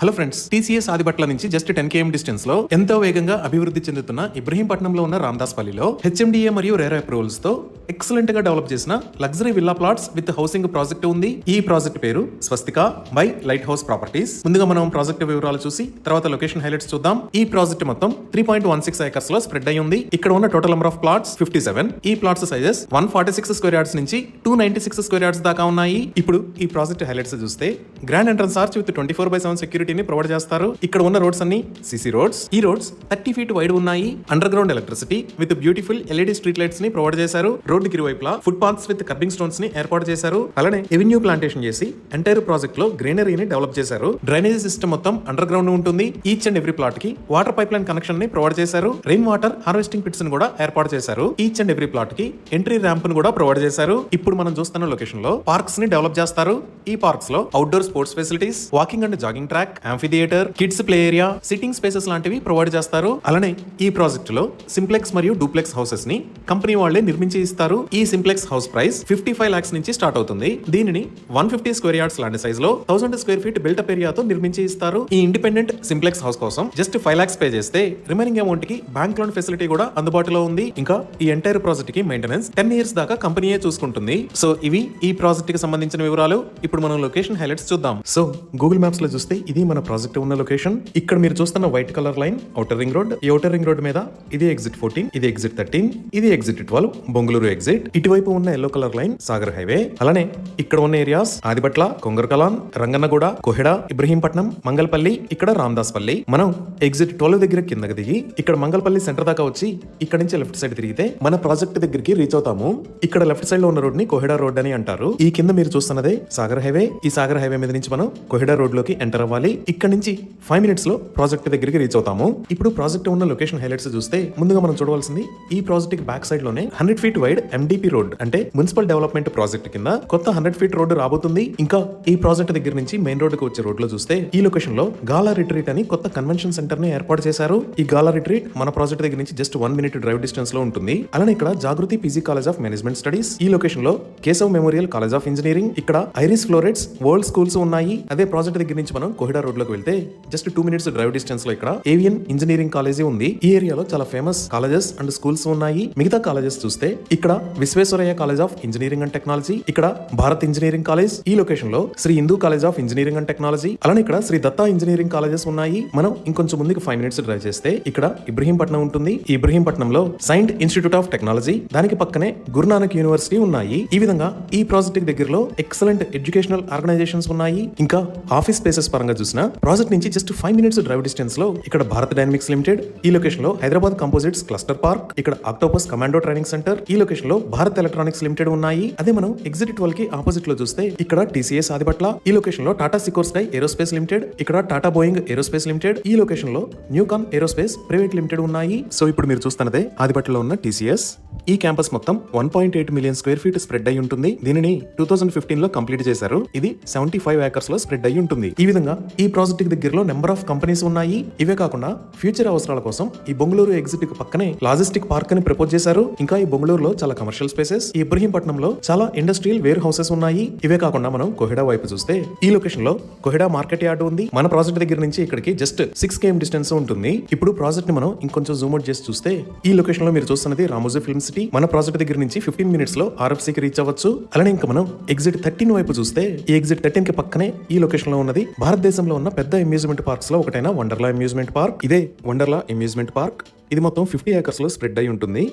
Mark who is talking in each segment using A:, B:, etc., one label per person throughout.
A: Hello friends TCS Adibatla నుంచి just ten KM డిస్టెన్స్లో ఎంతో వేగంగా అభివృద్ధి చెందుతున్న ఇబ్రహీంపట్నంలో ఉన్న రామ్దాస్ పల్లిలో హెచ్ఎండిఏ మరియు రేర్ అప్రూవల్స్తో ఎక్సలెంట్గా డెవలప్ చేసిన luxury villa plots with housing project ఉంది. ఈ ప్రాజెక్ట్ పేరు Swastika by light house properties ముందుగా మనం ప్రాజెక్ట్ వివరాలు చూసి తర్వాత లొకేషన్ హైలైట్స్ చూద్దాం. ఈ ప్రాజెక్ట్ మొత్తం త్రీ పాయింట్ వన్ సిక్స్ ఏకర్స్లో స్ప్రెడ్ అయి ఉంది. ఇక్కడ ఉన్న total number of plots fifty seven ఈ plots sizes one forty six square yards నుంచి two ninety six square yards దాకా ఉన్నాయి. ఇప్పుడు ఈ ప్రాజెక్ట్ హైలైట్స్ చూస్తే grand entrance arch with twenty four by seven సెక్యూరిటీని ప్రొవైడ్ చేస్తారు. ఇక్కడ ఉన్న రోడ్స్ అన్ని సిసి రోడ్స్. ఈ రోడ్స్ థర్టీ ఫీట్ వైడ్ ఉన్నాయి. Underground electricity with beautiful LED street లైట్స్ని provide చేశారు. రోడ్డు ఇరువైపులా ఫుట్ పాత్స్ విత్ కర్బింగ్ స్టోన్స్ని ఏర్పాటు చేశారు. అలానే ఎవెన్యూ ప్లాంటేషన్ చేసి ఎంటైర్ ప్రాజెక్ట్లో గ్రీనరీని డెవలప్ చేశారు. డ్రైనేజ్ సిస్టమ్ మొత్తం అండర్ గ్రౌండ్ ఉంటుంది. ఈచ్ అండ్ ఎవ్రీ ప్లాట్కి వాటర్ పైప్ లైన్ కనెక్షన్ని ప్రొవైడ్ చేశారు. రెయిన్ వాటర్ హార్వెస్టింగ్ పిట్స్ని కూడా ఏర్పాటు చేశారు. ఈచ్ అండ్ ఎవ్రీ ప్లాట్కి ఎంట్రీ ర్యాంప్ను కూడా ప్రొవైడ్ చేశారు. ఇప్పుడు మనం చూస్తున్న లొకేషన్లో పార్క్స్ని డెవలప్ చేస్తారు. ఈ పార్క్స్లో outdoor sports facilities walking and jogging track amphitheatre kids play area sitting spaces లాంటివి ప్రొవైడ్ చేస్తారు. అలానే ఈ ప్రాజెక్ట్లో సింప్లెక్స్ మరియు డూప్లెక్స్ హౌసెస్ని కంపెనీ వాళ్ళే నిర్మించి ఇస్తారు. ఈ simplex house price fifty five lakhs నుంచి స్టార్ట్ అవుతుంది. దీనిని వన్ ఫిఫ్టీ స్క్వేర్ యార్డ్స్ లాంటి సైజ్లో thousand square feet built up ఏరియాతో నిర్మించి ఇస్తారు. ఈ ఇండిపెండెంట్ సింప్లెక్స్ హౌస్ కోసం జస్ట్ ఫైవ్ లాక్స్ పే చేస్తే రిమైనింగ్ అమౌంట్కి బ్యాంక్ లోన్ ఫెసిలిటీ కూడా అందుబాటులో ఉంది. ఇంకా ఈ ఎంటైర్ ప్రాజెక్ట్కి మెయింటెనెన్స్ టెన్ ఇయర్స్ దాకా కంపెనీయే చూసుకుంటుంది. సో ఇవి ఈ ప్రాజెక్ట్కి సంబంధించిన వివరాలు. ఇప్పుడు మనం లొకేషన్ హైలైట్స్ చూద్దాం. సో గూగుల్ మ్యాప్స్లో చూస్తే ఇది మన ప్రాజెక్ట్ ఉన్న లొకేషన్. ఇక్కడ మీరు చూస్తున్న white colour line outer ring road. ఈ ఔటర్ రింగ్ రోడ్ మీద ఇది ఎగ్జిట్ ఫోర్టీన్ ఇది ఎగ్జిట్ థర్టీన్ ఇది ఎగ్జిట్ ట్వెల్వ్ బొంగళూరు ఎగ్జిట్. ఇటువైపు ఉన్న yellow colour line Sagar highway. అలానే ఇక్కడ ఉన్న ఏరియాస్ ఆదిబట్ల కొంగరకలాన్ రంగన్నగూడ కోహెడ ఇబ్రహీంపట్నం మంగళపల్లి ఇక్కడ రామదాస్పల్లి. మనం ఎగ్జిట్ ట్వెల్వ్ దగ్గర కిందకి దిగి ఇక్కడ మంగళపల్లి సెంటర్ దాకా వచ్చి ఇక్కడ నుంచి లెఫ్ట్ సైడ్ తిరిగితే మన ప్రాజెక్ట్ దగ్గరికి రీచ్ అవుతాము. ఇక్కడ లెఫ్ట్ సైడ్లో ఉన్న రోడ్ని కోహెడా రోడ్ అని అంటారు. ఈ కింద మీరు చూస్తున్నదే సాగర్ హైవే. ఈ సాగర్ హైవే మీద నుంచి మనం కోహెడా రోడ్లోకి ఎంటర్ అవ్వాలి. ఇక్కడ నుంచి ఫైవ్ మినిట్స్లో ప్రాజెక్ట్ దగ్గరికి రీచ్ అవుతాము. ఇప్పుడు ప్రాజెక్ట్ ఉన్న లొకేషన్ హైలైట్స్ చూస్తే ముందుగా మనం చూడవలసింది ఈ project back సైడ్లోనే hundred feet wide MDP road అంటే మున్సిపల్ డెవలప్మెంట్ ప్రాజెక్ట్ కింద కొత్త హండ్రెడ్ ఫీట్ రోడ్డు రాబోతుంది. ఇంకా ఈ ప్రాజెక్ట్ దగ్గర నుంచి మెయిన్ రోడ్కు వచ్చే రోడ్లో చూస్తే ఈ లొకేషన్లో గాలా రిట్రీట్ అని కొత్త కన్వెన్షన్ సెంటర్ని ఏర్పాటు చేశారు. ఈ గాలా రిట్రీట్ మన ప్రాజెక్ట్ దగ్గర నుంచి జస్ట్ వన్ మినిట్ డ్రైవ్ డిస్టెన్స్లో ఉంటుంది. అలానే ఇక్కడ Jagruti PG college of management studies ఈ లొకేషన్లో Keshav memorial college of engineering ఇక్కడ ఐరిస్ ఫ్లోరెట్స్ వరల్డ్ స్కూల్స్ ఉన్నాయి. అదే ప్రాజెక్ట్ దగ్గర నుంచి మనం కోహిడా రోడ్లోకి వెళ్తే జస్ట్ టూ మినిట్స్ డ్రైవ్ డిస్టెన్స్లో ఇక్కడ ఏవియన్ ఇంజనీరింగ్ కాలేజీ ఉంది. ఈ ఏరియాలో చాలా ఫేమస్ కాలేజెస్ అండ్ స్కూల్స్ ఉన్నాయి. మిగతా కాలేజెస్ చూస్తే ఇక్కడ Visvesvaraya college of engineering and technology ఇక్కడ భారత్ ఇంజనీరింగ్ కాలేజ్ ఈ లొకేషన్లో Sri Hindu college of engineering and technology అలానే ఇక్కడ శ్రీ దత్తా ఇంజనీరింగ్ కాలేజెస్ ఉన్నాయి. మనం ఇంకొంచెం ముందుకు ఫైవ్ మినిట్స్ డ్రైవ్ చేస్తే ఇక్కడ ఇబ్రహీంపట్నం ఉంటుంది. ఈ ఇబ్రహీంపట్నంలో సైంట్ ఇన్స్టిట్యూట్ ఆఫ్ టెక్నాలజీ దానికి పక్కనే గురునానక్ యూనివర్సిటీ ఉన్నాయి. ఈ విధంగా ఈ ప్రాజెక్ట్ దగ్గరలో ఎక్సలెంట్ ఎడ్యుకేషనల్ ఆర్గనైజేషన్స్ ఉన్నాయి. ఇంకా ఆఫీస్ స్పేసెస్ పరంగా చూసిన ప్రాజెక్ట్ నుంచి జస్ట్ ఫైవ్ మినిట్స్ డ్రైవ్ డిస్టెన్స్లో ఇక్కడ భారత్ డైనమిక్స్ లిమిటెడ్ ఈ లొకేషన్లో హైదరాబాద్ కంపోజిట్స్ క్లస్టర్ పార్క్ ఇక్కడ ఆక్టోపస్ కమాండో ట్రైనింగ్ సెంటర్ ఈ లొకేషన్లో భారత్ ఎలక్ట్రానిక్స్ లిమిటెడ్ ఉన్నాయి. అదే మనం ఎగ్జిట్ ట్వెల్వ్కి ఆపోజిట్లో చూస్తే ఇక్కడ టీసీఎస్ ఆదిపట్ల ఈ లొకేషన్లో Tata Sikorsky aerospace limited ఇక్కడ టాటా బోయింగ్ ఏరోస్పేస్ లిమిటెడ్ ఈ లొకేషన్లో న్యూకామ్ ఏరోస్పేస్ ప్రైవేట్ లిమిటెడ్ ఉన్నాయి. సో ఇప్పుడు మీరు చూస్తున్నదే ఆదిపట్లలో ఉన్న టీసీఎస్ ఈ క్యాంపస్ మొత్తం one point eight million square feet spread అయి ఉంటుంది. దీనిని టూ థౌసండ్ ఫిఫ్టీన్లో కంప్లీట్ చేశారు. ఇది సెవెంటీ ఫైవ్ ఏకర్స్లో స్ప్రెడ్ అయి ఉంటుంది. ఈ విధంగా ఈ ప్రాజెక్ట్ దగ్గరలో నెంబర్ ఆఫ్ కంపెనీస్ ఉన్నాయి. ఇవే కాకుండా ఫ్యూచర్ అవసరాల కోసం ఈ బొంగళూరు ఎగ్జిట్కి పక్కనే లాజిస్టిక్ పార్క్ అని ప్రపోజ్ చేశారు. ఇంకా ఈ బొంగళూరులో చాలా కమర్షియల్ స్పేసెస్ ఈ ఇబ్రహీంపట్నంలో చాలా ఇండస్ట్రియల్ వేర్ హౌసెస్ ఉన్నాయి. ఇవే కాకుండా మనం కొహెడా వైపు చూస్తే ఈ లొకేషన్లో కొహెడా మార్కెట్ యార్డ్ ఉంది. మన ప్రాజెక్ట్ దగ్గర నుంచి ఇక్కడికి జస్ట్ సిక్స్ కేఎం డిస్టెన్స్ ఉంటుంది. ఇప్పుడు ప్రాజెక్ట్ని మనం ఇంకొంచెం జూమ్ చేసి చూస్తే ఈ లొకేషన్లో మీరు చూస్తున్నది రామోజీ ఫిల్మ్ సిటీ మన ప్రాజెక్ట్ దగ్గర నుంచి ఫిఫ్టీన్ మినిట్స్లో ఆర్ఎఫ్సీ కి రీచ్ అవ్వచ్చు. అలానే ఇంకా మనం ఎగ్జిట్ థర్టీన్ వైపు చూస్తే ఈ ఎగ్జిట్ థర్టీన్కి పక్కనే ఈ లొకేషన్లో ఉన్నది. భారతదేశం భారతదేశంలో ఉన్న పెద్ద అమ్యూజ్మెంట్ పార్క్స్లో ఒకటైన వండర్లా అమ్యూజ్మెంట్ పార్క్ ఇదే వండర్లా అమ్యూజ్మెంట్ పార్క్ ఇది మొత్తం ఫిఫ్టీ ఏకర్స్లో స్ప్రెడ్ అయి ఉంటుంది.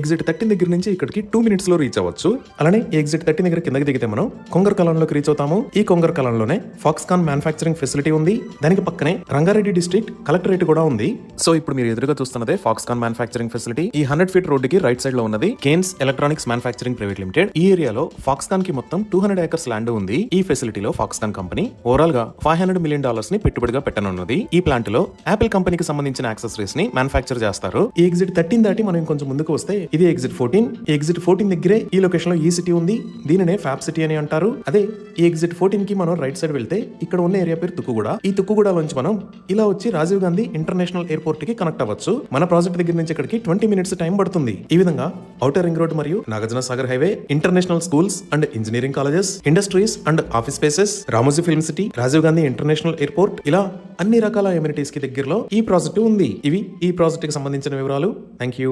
A: ఎగ్జిట్ థర్టీన్ దగ్గర నుంచి ఇక్కడికి టూ మినిట్స్లో రీచ్ అవ్వచ్చు. అలానే ఈ ఎగ్జిట్ థర్టీన్ దగ్గర కిందకి దిగితే మనం కొంగర్ కలంలోకి రీచ్ అవుతాము. ఈ కొంగర్ కలంలోనే ఫాక్స్కాన్ మ్యానుఫాక్చరింగ్ ఫెసిలిటీ ఉంది. దానికి పక్కనే రంగారెడ్డి డిస్ట్రిక్ట్ కలెక్టరేట్ కూడా ఉంది. సో ఇప్పుడు మీరు ఎదురుగా చూస్తున్నదే ఫాక్స్కాన్ మ్యానుఫాక్చరింగ్ ఫెసిలిటీ ఈ హండ్రెడ్ ఫీట్ రోడ్డుకి రైట్ సైడ్లో ఉన్నది Kaynes electronics manufacturing private limited ఈ ఏరియాలో ఫాక్స్కాన్కి మొత్తం టూ హండ్రెడ్ ఏకర్స్ ల్యాండ్ ఉంది. ఈ ఫెసిలిటీలో ఫాక్స్కాన్ కంపెనీ ఓవరాల్గా ఫైవ్ హండ్రెడ్ మిలియన్ డాలర్స్ని పెట్టుబడిగా పెట్టనున్నది. ఈ ప్లాంట్లో యాపిల్ కంపెనీకి సంబంధించిన యాక్సెసరీస్ని మ్యానుఫాక్చర్ చేస్తారు. ఈ ఎగ్జిట్ థర్టీన్ దాటి మనం కొంచెం ముందుకు వస్తే ఇది ఎగ్జిట్ ఫోర్టీన్ ఈ ఎగ్జిట్ ఫోర్టీన్ దగ్గరే ఈ లొకేషన్లో ఈ సిటీ ఉంది. దీనినే ఫ్యాప్ సిటీ అని అంటారు. అదే ఈ ఎగ్జిట్ ఫోర్టీన్కి మనం రైట్ సైడ్ వెళ్తే ఇక్కడ ఉన్న ఏరియా పేరు తుక్కుగూడ. ఈ తుక్కుగూడలోంచి మనం ఇలా వచ్చి రాజీవ్ గాంధీ ఇంటర్నేషనల్ ఎయిర్పోర్ట్కి కనెక్ట్ అవ్వచ్చు. మన ప్రాజెక్ట్ దగ్గర నుంచి ఇక్కడికి ట్వంటీ మినిట్స్ టైం పడుతుంది. ఈ విధంగా ఔటర్ రింగ్ రోడ్ మరియు Nagarjuna Sagar highway international schools and engineering colleges industries and office spaces Ramoji film city Rajiv Gandhi international airport ఇలా అన్ని రకాల ఎమ్యూనిటీస్కి దగ్గరలో ఈ ప్రాజెక్టు ఉంది. ఇవి ఈ ప్రాజెక్ట్కి సంబంధించిన వివరాలు. Thank you